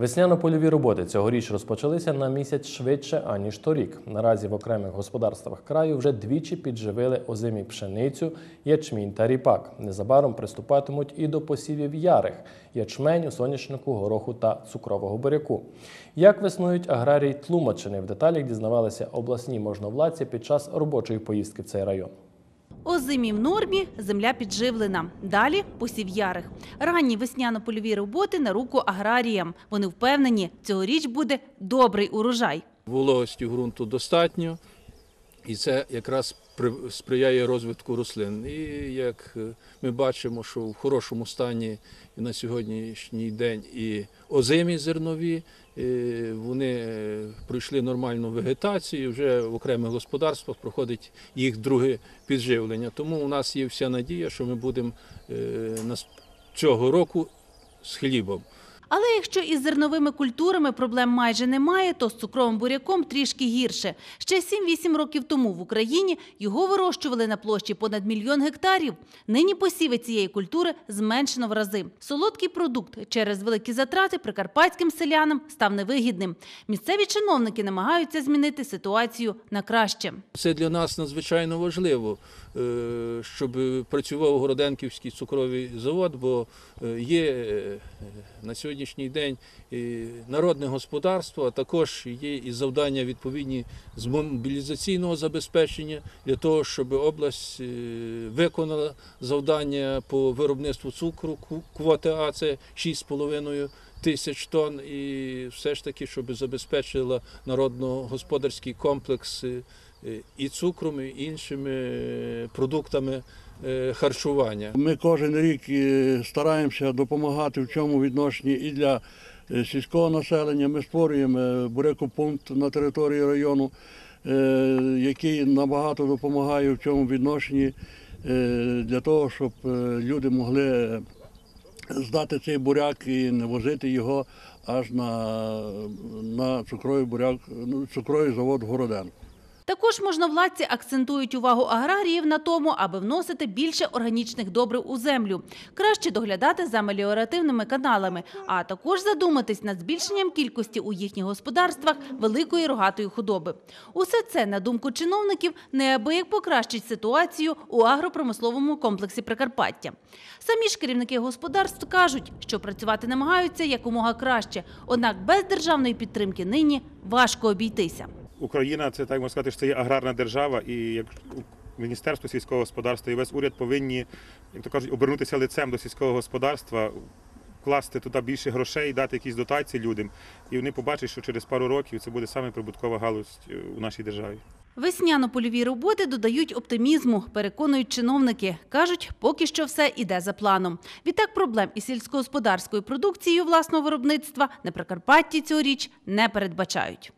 Весняно-польові роботи цьогоріч розпочалися на місяць швидше, аніж торік. Наразі в окремих господарствах краю вже двічі підживили озимі пшеницю, ячмінь та ріпак. Незабаром приступатимуть і до посівів ярих – ячменю, соняшнику, гороху та цукрового буряку. Як веснують аграрії Тлумачини, в деталях дізнавалися обласні можновладці під час робочої поїздки в цей район. Озимі в нормі, земля підживлена. Далі посів ярих. Ранні весняно-польові роботи на руку аграріям. Вони впевнені, цьогоріч буде добрий урожай. Вологості ґрунту достатньо, і це якраз сприяє розвитку рослин. І як е, ми бачимо, що в хорошому стані на сьогоднішній день і озимі зернові, вони е, пройшли нормальну вегетацію, вже в окремих господарствах проходить їх друге підживлення. Тому у нас є вся надія, що ми будемо е, цього року з хлібом. Але якщо із зерновими культурами проблем майже немає, то з цукровим буряком трішки гірше. Ще 7-8 років тому в Україні його вирощували на площі понад мільйон гектарів. Нині посіви цієї культури зменшено в рази. Солодкий продукт через великі затрати прикарпатським селянам став невигідним. Місцеві чиновники намагаються змінити ситуацію на краще. Це для нас надзвичайно важливо, е, щоб працював Городенківський цукровий завод, бо е, є е, на сьогоднішній день народне господарство, а також є і завдання відповідні з мобілізаційного забезпечення для того, щоб область е, виконала завдання по виробництву цукру, квоти А це 6,5 тисяч тонн, і все ж таки, щоб забезпечила народно-господарський комплекс е, і цукром, і іншими е, продуктами е, харчування. Ми кожен рік е, стараємося допомагати в цьому відношенні і для е, сільського населення. Ми створюємо е, бурекопункт на території району, е, який набагато допомагає в цьому відношенні е, для того, щоб е, люди могли здати цей буряк і не возити його аж на, на цукровий буряк, ну, цукровий завод Городен. Також можновладці акцентують увагу аграріїв на тому, аби вносити більше органічних добрив у землю, краще доглядати за меліоративними каналами, а також задуматись над збільшенням кількості у їхніх господарствах великої рогатої худоби. Усе це, на думку чиновників, неабияк покращить ситуацію у агропромисловому комплексі Прикарпаття. Самі ж керівники господарств кажуть, що працювати намагаються якомога краще, однак без державної підтримки нині важко обійтися. Україна це так можна сказати, що це є аграрна держава, і як Міністерство сільського господарства і весь уряд повинні, як то кажуть, обернутися лицем до сільського господарства, вкласти туди більше грошей, дати якісь дотації людям, і вони побачать, що через пару років це буде саме прибуткова галузь е, у нашій державі. Весняно-польові роботи додають оптимізму, переконують чиновники. Кажуть, поки що все іде за планом. Відтак проблем із сільськогосподарською продукцією власного виробництва на Прикарпатті цьогоріч не передбачають.